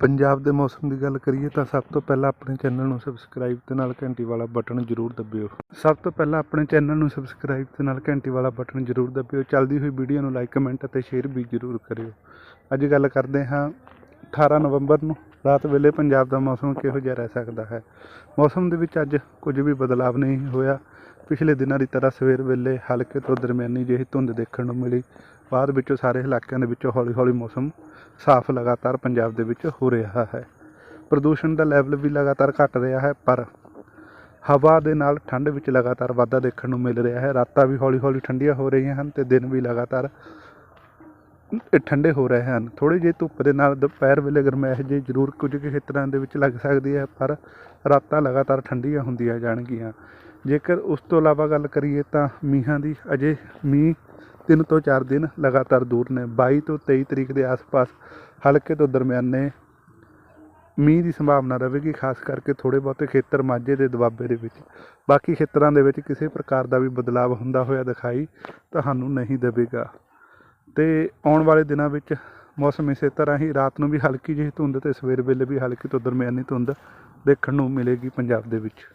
ਪੰਜਾਬ ਦੇ ਮੌਸਮ ਦੀ ਗੱਲ ਕਰੀਏ ਤਾਂ ਸਭ ਤੋਂ ਪਹਿਲਾਂ ਆਪਣੇ ਚੈਨਲ ਨੂੰ ਸਬਸਕ੍ਰਾਈਬ ਤੇ ਨਾਲ ਘੰਟੀ ਵਾਲਾ ਬਟਨ ਜ਼ਰੂਰ ਦਬਿਓ। ਸਭ ਤੋਂ ਪਹਿਲਾਂ ਆਪਣੇ ਚੈਨਲ ਨੂੰ ਸਬਸਕ੍ਰਾਈਬ ਤੇ ਨਾਲ ਘੰਟੀ ਵਾਲਾ ਬਟਨ ਜ਼ਰੂਰ ਦਬਿਓ। ਚੱਲਦੀ ਹੋਈ ਵੀਡੀਓ ਨੂੰ ਲਾਈਕ ਕਮੈਂਟ ਅਤੇ ਸ਼ੇਅਰ ਵੀ ਜ਼ਰੂਰ ਕਰਿਓ। ਅੱਜ ਗੱਲ ਕਰਦੇ ਹਾਂ 18 ਨਵੰਬਰ ਨੂੰ। ਰਾਤ ਵੇਲੇ ਪੰਜਾਬ ਦਾ ਮੌਸਮ ਕਿਹੋ ਜਿਹਾ ਰਹਿ ਸਕਦਾ ਹੈ? ਮੌਸਮ ਦੇ ਵਿੱਚ ਅੱਜ ਕੁਝ ਵੀ ਬਦਲਾਅ ਨਹੀਂ ਹੋਇਆ। ਪਿਛਲੇ ਦਿਨਾਂ ਦੀ ਤਰ੍ਹਾਂ ਸਵੇਰ ਵੇਲੇ ਹਲਕੇ ਤੋਂ ਦਰਮਿਆਨੀ ਜਿਹੀ ਧੁੰਦ ਦੇਖਣ ਨੂੰ ਮਿਲੀ। ਬਾਅਦ ਵਿੱਚੋਂ ਸਾਰੇ ਇਲਾਕਿਆਂ ਦੇ ਵਿੱਚੋਂ ਹੌਲੀ-ਹੌਲੀ ਮੌਸਮ ਸਾਫ਼ ਲਗਾਤਾਰ ਪੰਜਾਬ ਦੇ ਵਿੱਚ ਹੋ ਰਿਹਾ ਹੈ। ਪ੍ਰਦੂਸ਼ਣ ਦਾ ਲੈਵਲ ਵੀ ਲਗਾਤਾਰ ਘਟ ਰਿਹਾ ਹੈ, ਪਰ ਹਵਾ ਦੇ ਨਾਲ ਠੰਡ ਵਿੱਚ ਲਗਾਤਾਰ ਵਾਧਾ ਦੇਖਣ ਨੂੰ ਮਿਲ ਰਿਹਾ ਹੈ। ਰਾਤਾਂ ਵੀ ਹੌਲੀ-ਹੌਲੀ ਠੰਡੀਆਂ ਹੋ ਰਹੀਆਂ ਹਨ ਤੇ ਦਿਨ ਵੀ ਲਗਾਤਾਰ ਇਹ ਠੰਡੇ ਹੋ ਰਹੇ ਹਨ। ਥੋੜੀ ਜਿਹੀ ਧੁੱਪ ਦੇ ਨਾਲ ਦੁਪਹਿਰ ਵੇਲੇ ਗਰਮੈਸ਼ ਜੀ ਜ਼ਰੂਰ ਕੁਝ ਖੇਤਰਾਂ ਦੇ ਵਿੱਚ ਲੱਗ ਸਕਦੀ ਹੈ, ਪਰ ਰਾਤਾਂ ਲਗਾਤਾਰ ਠੰਡੀਆਂ ਹੁੰਦੀਆਂ ਜਾਣਗੀਆਂ। ਜੇਕਰ ਉਸ ਤੋਂ ਇਲਾਵਾ ਗੱਲ ਕਰੀਏ ਤਾਂ ਮੀਂਹਾਂ ਦੀ ਅਜੇ ਮੀਂਹ ਤਿੰਨ ਤੋਂ ਚਾਰ ਦਿਨ ਲਗਾਤਾਰ ਦੂਰ ਨੇ। 22 ਤੋਂ 23 ਤਰੀਕ ਦੇ ਆਸ-ਪਾਸ ਹਲਕੇ ਤੋਂ ਦਰਮਿਆਨੇ ਮੀਂਹ ਦੀ ਸੰਭਾਵਨਾ ਰਹੇਗੀ, ਖਾਸ ਕਰਕੇ ਥੋੜੇ ਬਹੁਤੇ ਖੇਤਰ ਮਾਝੇ ਦੇ ਦੁਆਬੇ ਦੇ ਵਿੱਚ। ਬਾਕੀ ਖੇਤਰਾਂ ਦੇ ਵਿੱਚ ਕਿਸੇ ਪ੍ਰਕਾਰ ਦਾ ਵੀ ਬਦਲਾਅ ਹੁੰਦਾ ਹੋਇਆ ਦਿਖਾਈ ਤੁਹਾਨੂੰ ਨਹੀਂ ਦੇਵੇਗਾ। ਤੇ ਆਉਣ ਵਾਲੇ ਦਿਨਾਂ ਵਿੱਚ ਮੌਸਮ ਇਸੇ ਤਰ੍ਹਾਂ ਹੀ, ਰਾਤ ਨੂੰ ਵੀ ਹਲਕੀ ਜਿਹੀ ਧੁੰਦ ਤੇ ਸਵੇਰ ਵੇਲੇ ਵੀ ਹਲਕੀ ਤੋਂ ਦਰਮਿਆਨੀ ਧੁੰਦ ਦੇਖਣ ਨੂੰ ਮਿਲੇਗੀ ਪੰਜਾਬ ਦੇ ਵਿੱਚ।